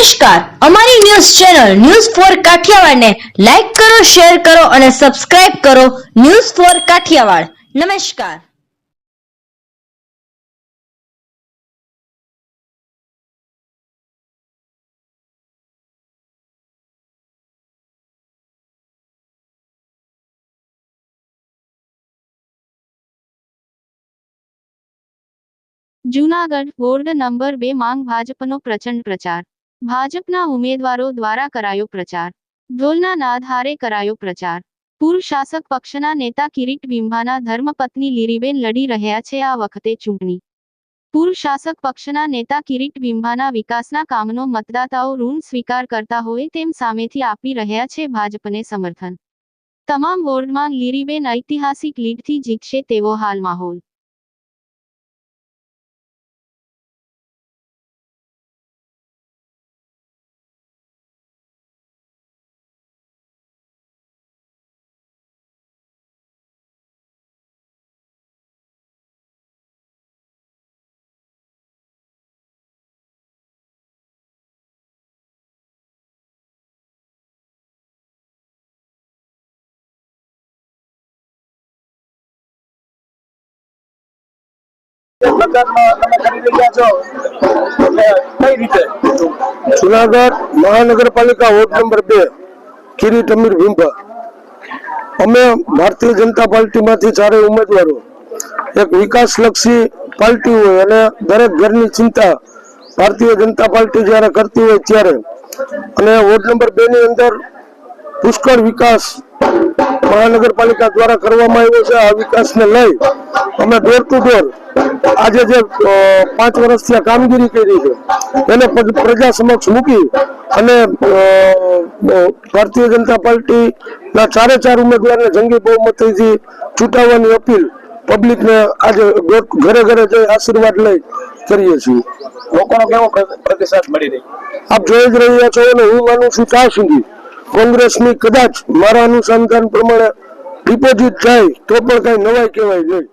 નમસ્કાર. અમારી news channel news four કાઠિયાવાડને લાઈક કરો, શેર કરો અને સબસ્ક્રાઇબ કરો ન્યૂઝ ફોર કાઠિયાવાડ. નમસ્કાર. જૂનાગઢ વોર્ડ નંબર બે માંગ ભાજપનો પ્રચંડ પ્રચાર. ભાજપના ઉમેદવારો દ્વારા કરાયો પ્રચાર. ઢોલના નાદહારે કરાયો પ્રચાર. પૂર્વ શાસક પક્ષના નેતા કિરીટ બિંભાના ધર્મપત્ની લીરીબેન લડી રહ્યા છે આ વખતે ચૂંટણી. પૂર્વ શાસક પક્ષના નેતા કિરીટ બિંભાના વિકાસના કામનો મતદાતાઓ ઋણ સ્વીકાર કરતા હોય તેમ સામેથી આપી રહ્યા છે ભાજપને સમર્થન. તમામ વોર્ડમાં લીરીબેન ઐતિહાસિક લીડથી જીતશે તેવો હાલ માહોલ જુનાગઢ મહાનગરપાલિકા વોર્ડ નંબર બે, કિરીટ અમીર ભીંભા અમે ભારતીય જનતા પાર્ટીમાંથી ચારેય ઉમેદવારો એક વિકાસલક્ષી પાર્ટી હોય અને દરેક ઘરની ચિંતા ભારતીય જનતા પાર્ટી જ્યારે કરતી હોય ત્યારે. અને વોર્ડ નંબર બે ની અંદર પુષ્કળ વિકાસ મહાનગરપાલિકા દ્વારા કરવામાં આવ્યો છે. આ વિકાસને લઈ અમે ડોર ટુ ડોર આજે જે પાંચ વર્ષથી આ કામગીરી કરી છે એને પ્રજા સમક્ષ મૂકી અને ભારતીય જનતા પાર્ટીના ચારે ચાર ઉમેદવારને જંગી બહુમતીથી ચૂંટાવવાની અપીલ પબ્લિકને આજે ઘરે ઘરે જઈ આશીર્વાદ લઈ કરીએ છીએ. લોકોનો કેવો પ્ર- પ્રતિસાદ મળી રહી આપ જોઈ જ રહ્યા છો અને હું માનું છું ત્યાં સુધી કોંગ્રેસની કદાચ મારા અનુસંધાન પ્રમાણે ડિપોઝિટ જાય તો પણ કઈ નવાઈ કહેવાય નહીં.